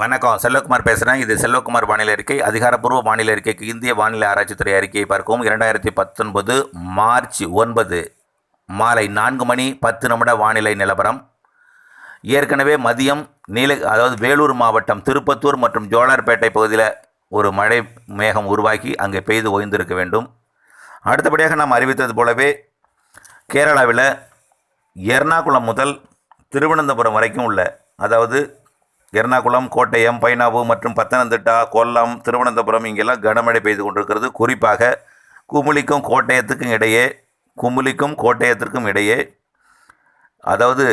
வணக்கம். செல்வகுமார் பேசுகிறேன் இது செல்வகுமார் வானிலை அறிக்கை. அதிகாரப்பூர்வ வானிலை அறிக்கைக்கு இந்திய வானிலை ஆராய்ச்சித்துறை அறிக்கையை பார்க்கவும். இரண்டாயிரத்தி பத்தொன்பது மார்ச் ஒன்பது மாலை நான்கு மணி பத்து நிமிட வானிலை நிலவரம். ஏற்கனவே மதியம் நீல அதாவது வேலூர் மாவட்டம் திருப்பத்தூர் மற்றும் ஜோலார்பேட்டை பகுதியில் ஒரு மழை மேகம் உருவாகி அங்கே பெய்து ஓய்ந்திருக்க வேண்டும். அடுத்தபடியாக நாம் அறிவித்தது போலவே கேரளாவில் எர்ணாகுளம் முதல் திருவனந்தபுரம் வரைக்கும் உள்ள அதாவது எர்ணாகுளம் கோட்டயம் பைனாவு மற்றும் பத்தனந்திட்டா கொல்லம் திருவனந்தபுரம் இங்கெல்லாம் கனமழை பெய்து கொண்டிருக்கிறது. குறிப்பாக குமுளிக்கும் கோட்டயத்துக்கும் இடையே குமுளிக்கும் கோட்டயத்திற்கும் இடையே அதாவது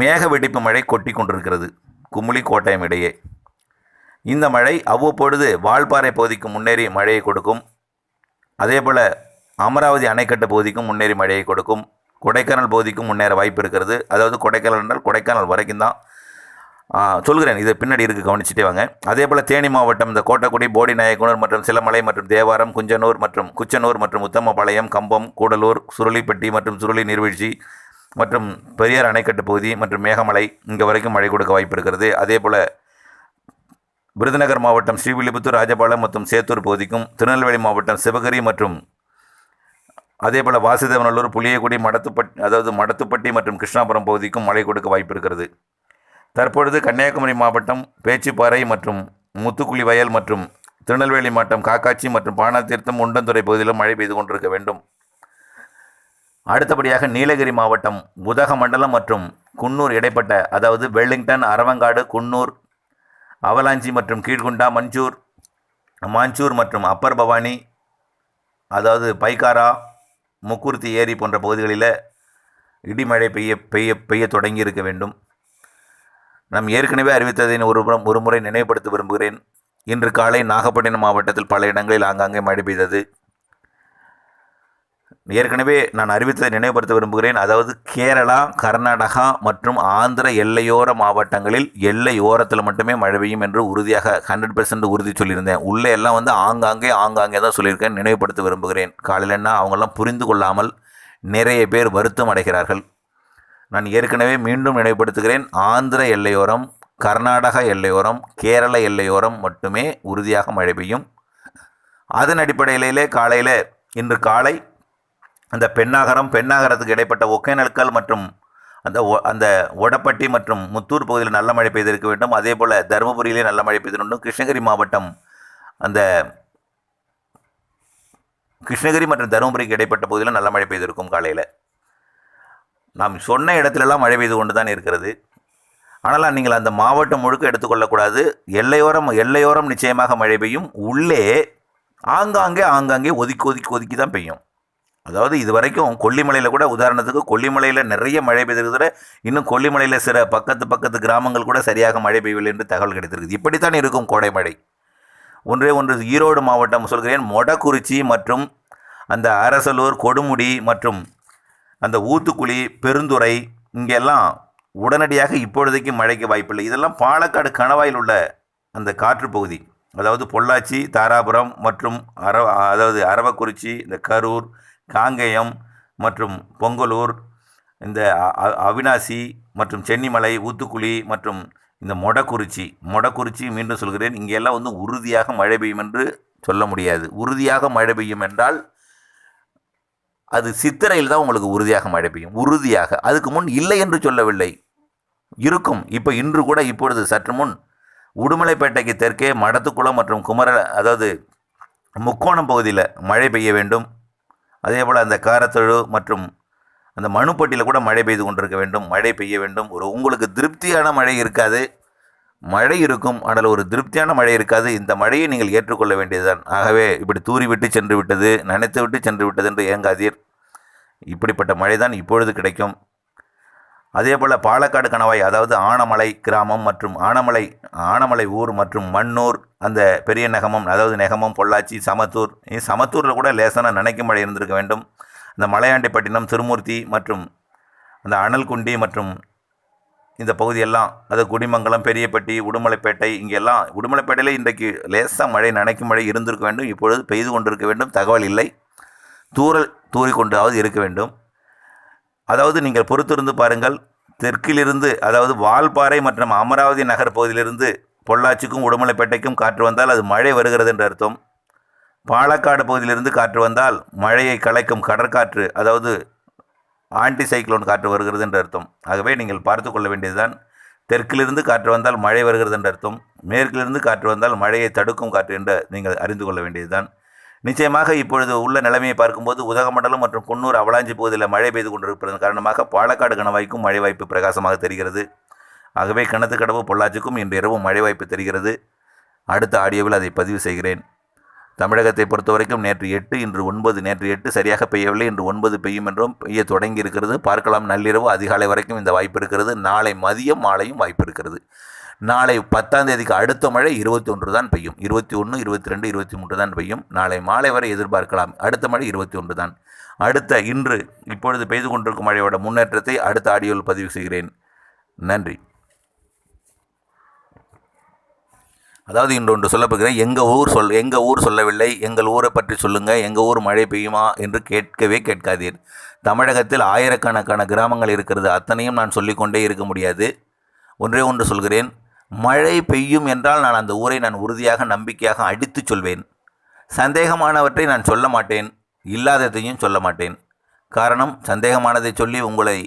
மேக வெடிப்பு மழை கொட்டி கொண்டிருக்கிறது. குமுளி கோட்டயம் இடையே. இந்த மழை அவ்வப்பொழுது வால்பாறை பகுதிக்கு முன்னேறி மழையை கொடுக்கும். அதேபோல் அமராவதி அணைக்கட்டு பகுதிக்கும் முன்னேறி மழையை கொடுக்கும். கொடைக்கானல் பகுதிக்கும் முன்னேற வாய்ப்பு இருக்கிறது. அதாவது கொடைக்கானல் என்றால் கொடைக்கானல் வரைக்கும் தான். சொல்கிறேன் இது பின்னாடி இருக்குது கவனிச்சுட்டே வாங்க. அதே போல் தேனி மாவட்டம் இந்த கோட்டக்குடி போடி நாயக்கனூர் மற்றும் சிலமலை மற்றும் தேவாரம் குஞ்சனூர் மற்றும் குச்சனூர் மற்றும் உத்தமபாளையம் கம்பம் கூடலூர் சுருளிப்பட்டி மற்றும் சுருளி நீர்வீழ்ச்சி மற்றும் பெரியார் அணைக்கட்டு பகுதி மற்றும் மேகமலை இங்கே வரைக்கும் மழை கொடுக்க வாய்ப்பு இருக்கிறது. அதே போல் விருதுநகர் மாவட்டம் ஸ்ரீவில்லிபுத்தூர் ராஜபாளையம் மற்றும் சேத்தூர் பகுதிக்கும் திருநெல்வேலி மாவட்டம் சிவகிரி மற்றும் அதே போல் வாசுதேவநல்லூர் புளியக்குடி மடத்துப்பட் அதாவது மடத்துப்பட்டி மற்றும் கிருஷ்ணாபுரம் பகுதிக்கும் மழை கொடுக்க வாய்ப்பு இருக்கிறது. தற்பொழுது கன்னியாகுமரி மாவட்டம் பேச்சிப்பாறை மற்றும் முத்துக்குழி வயல் மற்றும் திருநெல்வேலி மாவட்டம் காக்காட்சி மற்றும் பானாத்தீர்த்தம் உண்டந்துறை பகுதியிலும் மழை பெய்து கொண்டிருக்க வேண்டும். அடுத்தபடியாக நீலகிரி மாவட்டம் உதகமண்டலம் மற்றும் குன்னூர் இடைப்பட்ட அதாவது வெல்லிங்டன் அரவங்காடு குன்னூர் அவலாஞ்சி மற்றும் கீழ்குண்டா மஞ்சூர் மாஞ்சூர் மற்றும் அப்பர் பவானி அதாவது பைக்காரா முக்குர்த்தி ஏரி போன்ற பகுதிகளில் இடிமழை பெய்ய பெய்ய பெய்ய தொடங்கி இருக்க வேண்டும். நாம் ஏற்கனவே அறிவித்ததை ஒரு புறம் ஒரு முறை நினைவுபடுத்த விரும்புகிறேன். இன்று காலை நாகப்பட்டினம் மாவட்டத்தில் பல இடங்களில் ஆங்காங்கே மழை பெய்தது. ஏற்கனவே நான் அறிவித்ததை நினைவுபடுத்த விரும்புகிறேன். அதாவது கேரளா கர்நாடகா மற்றும் ஆந்திர எல்லையோர மாவட்டங்களில் எல்லையோரத்தில் மட்டுமே மழை பெய்யும் என்று உறுதியாக ஹண்ட்ரட் பெர்சன்ட் உறுதி சொல்லியிருந்தேன். உள்ளே எல்லாம் வந்து ஆங்காங்கே ஆங்காங்கே தான் சொல்லியிருக்கேன். நினைவுபடுத்த விரும்புகிறேன். காலையில் என்ன அவங்கெல்லாம் புரிந்து கொள்ளாமல் நிறைய பேர் வருத்தம் அடைகிறார்கள். நான் ஏற்கனவே மீண்டும் நினைவுபடுத்துகிறேன். ஆந்திர எல்லையோரம் கர்நாடக எல்லையோரம் கேரள எல்லையோரம் மட்டுமே உறுதியாக மழை பெய்யும். அதன் அடிப்படையிலே காலையில் இன்று காலை அந்த பெண்ணாகரம் பெண்ணாகரத்துக்கு இடைப்பட்ட ஒகேனல்கள் மற்றும் அந்த அந்த ஒடப்பட்டி மற்றும் முத்தூர் பகுதியில் நல்ல மழை பெய்திருக்க வேண்டும். அதே போல் தருமபுரியிலே நல்ல மழை பெய்திருந்தும் கிருஷ்ணகிரி மாவட்டம் அந்த கிருஷ்ணகிரி மற்றும் தருமபுரிக்கு இடைப்பட்ட பகுதியில் நல்ல மழை பெய்திருக்கும் காலையில். நாம் சொன்ன இடத்துலலாம் மழை பெய்து கொண்டு தான் இருக்கிறது. ஆனால் நீங்கள் அந்த மாவட்டம் முழுக்க எடுத்துக்கொள்ளக்கூடாது. எல்லையோரம் எல்லையோரம் நிச்சயமாக மழை பெய்யும். உள்ளே ஆங்காங்கே ஆங்காங்கே ஒதுக்கி ஒதுக்கி ஒதுக்கி தான் பெய்யும். அதாவது இது வரைக்கும் கொல்லிமலையில் கூட உதாரணத்துக்கு கொல்லிமலையில் நிறைய மழை பெய்திருக்கிற இன்னும் கொல்லிமலையில் சில பக்கத்து பக்கத்து கிராமங்கள் கூட சரியாக மழை பெய்யவில்லை என்று தகவல் கிடைத்திருக்குது. இப்படித்தான் இருக்கும் கோடை மழை. ஒன்றே ஒன்று ஈரோடு மாவட்டம் சொல்கிறேன். மொடக்குறிச்சி மற்றும் அந்த அரசலூர் கொடுமுடி மற்றும் அந்த ஊத்துக்குழி பெருந்துறை இங்கெல்லாம் உடனடியாக இப்பொழுதைக்கு மழைக்கு வாய்ப்பில்லை. இதெல்லாம் பாலக்காடு கணவாயில் உள்ள அந்த காற்று பகுதி. அதாவது பொள்ளாச்சி தாராபுரம் மற்றும் அர அதாவது அரவக்குறிச்சி இந்த கரூர் காங்கேயம் மற்றும் பொங்கலூர் இந்த அவினாசி மற்றும் சென்னிமலை ஊத்துக்குழி மற்றும் இந்த மொடக்குறிச்சி. மொடக்குறிச்சி மீண்டும் சொல்கிறேன் இங்கெல்லாம் வந்து உறுதியாக மழை பெய்யும் என்று சொல்ல முடியாது. உறுதியாக மழை பெய்யும் என்றால் அது சித்திரையில் தான் உங்களுக்கு உறுதியாக மழை பெய்யும். உறுதியாக. அதுக்கு முன் இல்லை என்று சொல்லவில்லை. இருக்கும். இப்போ இன்று கூட இப்பொழுது சற்று முன் உடுமலைப்பேட்டைக்கு தெற்கே மடத்துக்குளம் மற்றும் குமர அதாவது முக்கோணம் பகுதியில் மழை பெய்ய வேண்டும். அதே போல் அந்த காரத்தழு மற்றும் அந்த மணுப்பட்டியில் கூட மழை பெய்து கொண்டிருக்க வேண்டும். மழை பெய்ய வேண்டும். ஒரு உங்களுக்கு திருப்தியான மழை இருக்காது. மழை இருக்கும். ஆனால் ஒரு திருப்தியான மழை இருக்காது. இந்த மழையை நீங்கள் ஏற்றுக்கொள்ள வேண்டியதுதான். ஆகவே இப்படி தூறிவிட்டு சென்று விட்டது நனைத்து விட்டு சென்று விட்டது என்று ஏங்காதீர். இப்படிப்பட்ட மழை தான் இப்பொழுது கிடைக்கும். அதே போல் பாலக்காடு கணவாய் அதாவது ஆனமலை கிராமம் மற்றும் ஆனமலை ஆனமலை ஊர் மற்றும் மண்ணூர் அந்த பெரிய நெகமம் அதாவது நெகமம் பொள்ளாச்சி சமத்தூர் சமத்தூரில் கூட லேசான நினைக்கும் மழை இருந்திருக்க வேண்டும். இந்த மலையாண்டிப்பட்டினம் திருமூர்த்தி மற்றும் அந்த அனல்குண்டி மற்றும் இந்த பகுதியெல்லாம் அது குடிமங்கலம் பெரியப்பட்டி உடுமலைப்பேட்டை இங்கெல்லாம் உடுமலைப்பேட்டையில் இன்றைக்கு லேசாக மழை நனைக்கும் மழை இருந்திருக்க வேண்டும். இப்பொழுது பெய்து கொண்டிருக்க வேண்டும். தகவல் இல்லை. தூறல் தூறிக்கொண்டாவது இருக்க வேண்டும். அதாவது நீங்கள் பொறுத்திருந்து பாருங்கள். தெற்கிலிருந்து அதாவது வால்பாறை மற்றும் அமராவதி நகர் பகுதியிலிருந்து பொள்ளாச்சிக்கும் உடுமலைப்பேட்டைக்கும் காற்று வந்தால் அது மழை வருகிறது என்று அர்த்தம். பாலக்காடு பகுதியிலிருந்து காற்று வந்தால் மழையை கலைக்கும் கடற்காற்று அதாவது ஆன்டி சைக்ளோன் காற்று வருகிறது என்று அர்த்தம். ஆகவே நீங்கள் பார்த்து கொள்ள வேண்டியதுதான் தெற்கிலிருந்து காற்று வந்தால் மழை வருகிறது என்று அர்த்தம் மேற்கிலிருந்து காற்று வந்தால் மழையை தடுக்கும் காற்று என்று நீங்கள் அறிந்து கொள்ள வேண்டியதுதான். நிச்சயமாக இப்பொழுது உள்ள நிலைமையை பார்க்கும்போது உதகமண்டலம் மற்றும் குன்னூர் அவலாஞ்சி பகுதியில் மழை பெய்து கொண்டிருப்பதன் காரணமாக பாலக்காடு கணவாய்க்கும் மழை வாய்ப்பு பிரகாசமாக தெரிகிறது. ஆகவே கிணத்துக்கடவு பொள்ளாச்சிக்கும் இன்று இரவு மழை வாய்ப்பு தெரிகிறது. அடுத்த ஆடியோவில் அதை பதிவு செய்கிறேன். தமிழகத்தை பொறுத்தவரைக்கும் நேற்று எட்டு இன்று ஒன்பது நேற்று எட்டு சரியாக பெய்யவில்லை இன்று ஒன்பது பெய்யும் என்றும் பெய்ய தொடங்கி இருக்கிறது பார்க்கலாம் நள்ளிரவு அதிகாலை வரைக்கும் இந்த வாய்ப்பு இருக்கிறது. நாளை மதியம் மாலையும் வாய்ப்பு இருக்கிறது. நாளை பத்தாம் தேதிக்கு அடுத்த மழை இருபத்தி ஒன்று தான் பெய்யும். இருபத்தி ஒன்று இருபத்தி ரெண்டு இருபத்தி மூன்று தான் பெய்யும். நாளை மாலை வரை எதிர்பார்க்கலாம். அடுத்த மழை இருபத்தி ஒன்று தான். அடுத்த இன்று இப்பொழுது பெய்து கொண்டிருக்கும் மழையோட முன்னேற்றத்தை அடுத்த ஆடியோவில் பதிவு செய்கிறேன். நன்றி. அதாவது இன்று ஒன்று சொல்லப்போகிறேன் எங்கள் ஊர் சொல் எங்கள் ஊர் சொல்லவில்லை எங்கள் ஊரை பற்றி சொல்லுங்கள் எங்கள் ஊர் மழை பெய்யுமா என்று கேட்கவே கேட்காதீர். தமிழகத்தில் ஆயிரக்கணக்கான கிராமங்கள் இருக்கிறது அத்தனையும் நான் சொல்லிக்கொண்டே இருக்க முடியாது. ஒன்றே ஒன்று சொல்கிறேன் மழை பெய்யும் என்றால் நான் அந்த ஊரை நான் உறுதியாக நம்பிக்கையாக அடித்துச் சொல்வேன். சந்தேகமானவற்றை நான் சொல்ல மாட்டேன் இல்லாததையும் சொல்ல மாட்டேன். காரணம் சந்தேகமானதை சொல்லி உங்களை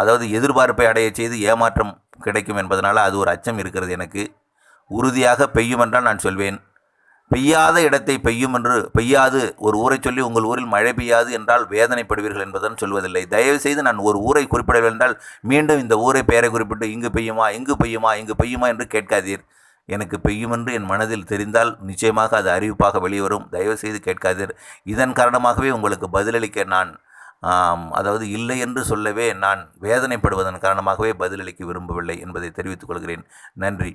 அதாவது எதிர்பார்ப்பை அடைய செய்து ஏமாற்றம் கிடைக்கும் என்பதனால் அது ஒரு அச்சம் இருக்கிறது எனக்கு. உறுதியாக பெய்யும் என்றால் நான் சொல்வேன். பெய்யாத இடத்தை பெய்யும் என்று பெய்யாது ஒரு ஊரை சொல்லி உங்கள் ஊரில் மழை பெய்யாது என்றால் வேதனைப்படுவீர்கள் என்பதுடன் சொல்வதில்லை. தயவு செய்து நான் ஒரு ஊரை குறிப்பிடவில்லை என்றால் மீண்டும் இந்த ஊரை பெயரை குறிப்பிட்டு இங்கு பெய்யுமா இங்கு பெய்யுமா இங்கு பெய்யுமா என்று கேட்காதீர். எனக்கு பெய்யும் என்று என் மனதில் தெரிந்தால் நிச்சயமாக அது அறிவிப்பாக வெளிவரும். தயவு செய்து கேட்காதீர். இதன் காரணமாகவே உங்களுக்கு பதிலளிக்க நான் அதாவது இல்லை என்று சொல்லவே நான் வேதனைப்படுவதன் காரணமாகவே பதிலளிக்க விரும்பவில்லை என்பதை தெரிவித்துக் கொள்கிறேன். நன்றி.